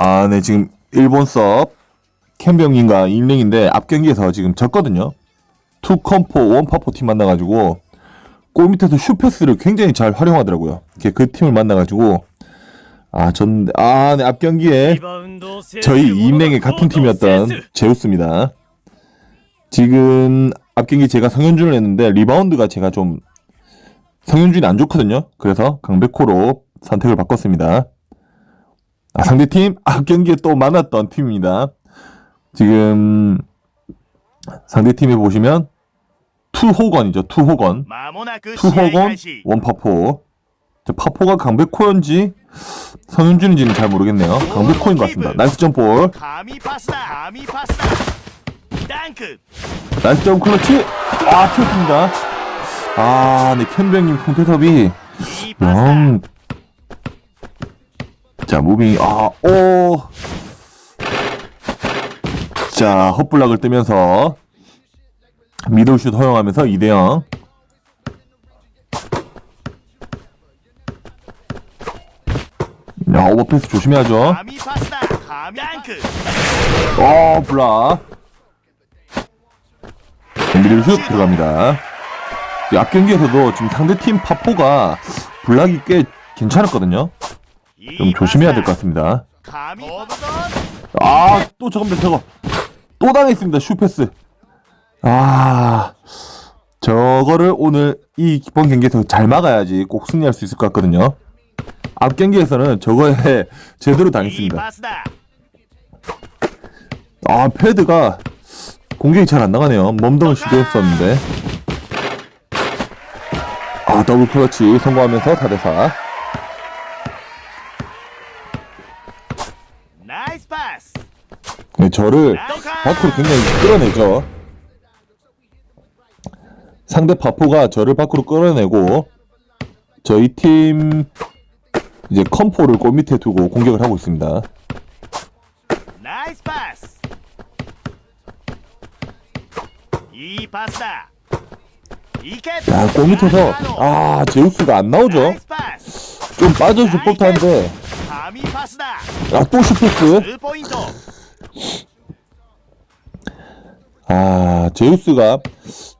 아, 네, 지금 일본 섭 캠병인가 인랭인데 앞 경기에서 지금 졌거든요. 투 컴포 원 파포 팀 만나가지고 골 밑에서 슈패스를 굉장히 잘 활용하더라고요. 그 팀을 만나가지고 아, 전, 아, 네, 앞 경기에 저희 인랭의 같은 팀이었던 제우스입니다. 지금 앞 경기 제가 성현준을 했는데 리바운드가 제가 좀 성현준이 안 좋거든요. 그래서 강백호로 선택을 바꿨습니다. 아, 상대팀 앞 경기에 또 만났던 팀입니다. 지금 상대팀에 보시면 투호건이죠. 투호건. 투호건 원파포. 저 파포가 강백호인지 선윤준인지는 잘 모르겠네요. 강백호인 것 같습니다. 나이스 점볼. 나이스 점프 클러치. 아, 튀었습니다. 아, 네, 캔뱅님 통태섭이 영 자, 무빙, 아, 오! 자, 헛블락을 뜨면서 미들슛 허용하면서 2대0. 야, 오버패스 조심해야죠. 어, 블락. 미들슛 들어갑니다. 앞 경기에서도 지금 상대팀 파포가 블락이 꽤 괜찮았거든요. 좀 조심해야 될 것 같습니다. 아, 또 저건데 저거. 또 당했습니다. 슈패스. 아, 저거를 오늘 이 기본 경기에서 잘 막아야지 꼭 승리할 수 있을 것 같거든요. 앞 경기에서는 저거에 제대로 당했습니다. 아, 패드가 공격이 잘 안 나가네요. 몸덩을 시도했었는데. 아, 더블 클러치 성공하면서 4대4. 나이스 파스. 네, 저를 밖으로 굉장히 끌어내죠. 상대 파포가 저를 밖으로 끌어내고 저희 팀 이제 컴포를 골 밑에 두고 공격을 하고 있습니다. 나이스 파스. 이 파스다. 야, 골 밑에서 아, 아 제우스가 안 나오죠? 좀 빠져줄 법한데 감히 파스다. 아, 또 슈퍼크 포인트. 아, 제우스가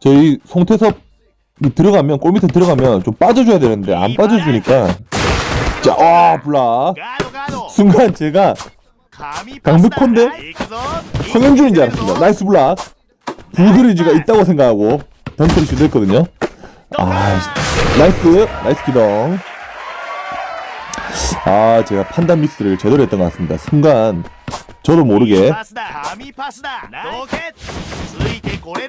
저희 송태섭 들어가면 골 밑에 들어가면 좀 빠져줘야 되는데 안 빠져주니까 자, 와, 불라. 순간 제가 감히 강북콘데? 성현준인 줄 알았습니다. 나이스 블락. 불그리지가 있다고 생각하고 던트를 시도했거든요. 아, 나이스, 나이스 기동. 아 제가 판단 미스를 제대로 했던 것 같습니다. 순간 저도 모르게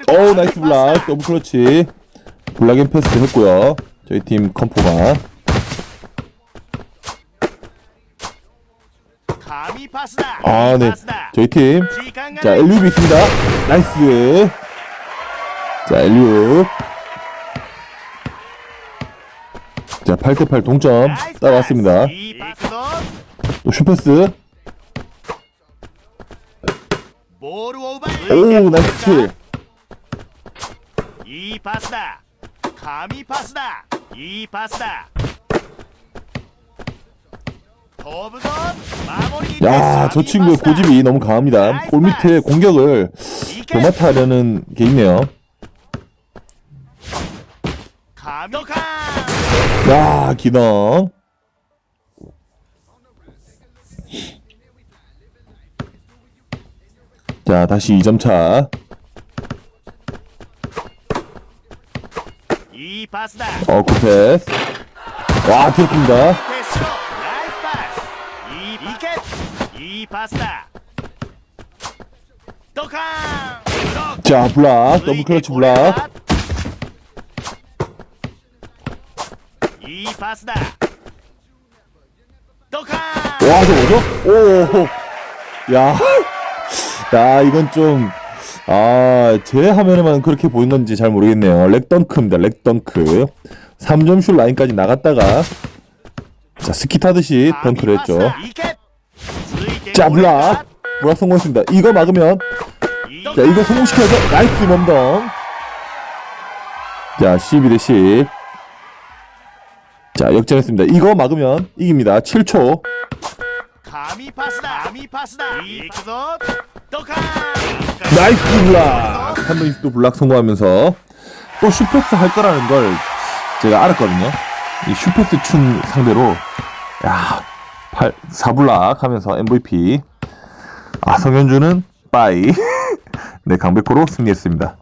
어우 나이스 블락 더블 클러치 블락앤 패스 했고요. 저희 팀 컴포가 아, 네. 저희 팀. 자, 엘리오 있습니다. 나이스. 자, 엘리오. 자, 8대8 동점 따라왔습니다. 또 슈패스. 오, 나이스 이 파스다. 감히 파스다. 이 파스다. 야, 저 친구의 고집이 너무 강합니다. 골 밑에 공격을 도맡아 하려는 게 있네요. 감히 야, 기동. 자, 다시 2점 차. 이 파스다. 어, 굿패스. 와, 들었습니다. 패스. 나이스 자, 블락. 더블 클러치 블락. パスだドカーン 와, 저거 뭐죠? 오, 야. 야, 이건 좀, 아, 제 화면에만 그렇게 보인 건지 잘 모르겠네요. 렉덩크입니다, 렉덩크. 3점 슛 라인까지 나갔다가, 자, 스키 타듯이 덩크를 했죠. いけついて 자, これる 블락. か 블락 성공했습니다. 이거 막으면, いい 자, 이거 성공시켜야죠. 나이스 몸덩. 자, 12대 10. 자, 역전했습니다. 이거 막으면 이깁니다. 7초. 감히 파스다 감히 파스다 이크도 또카 나이스 블락! 한명이또 블락 성공하면서 또 슈퍼스 할 거라는 걸 제가 알았거든요. 이 슈퍼스 춘 상대로 야, 8, 4블락 하면서 MVP. 아, 성현주는 빠이. 네, 강백호로 승리했습니다.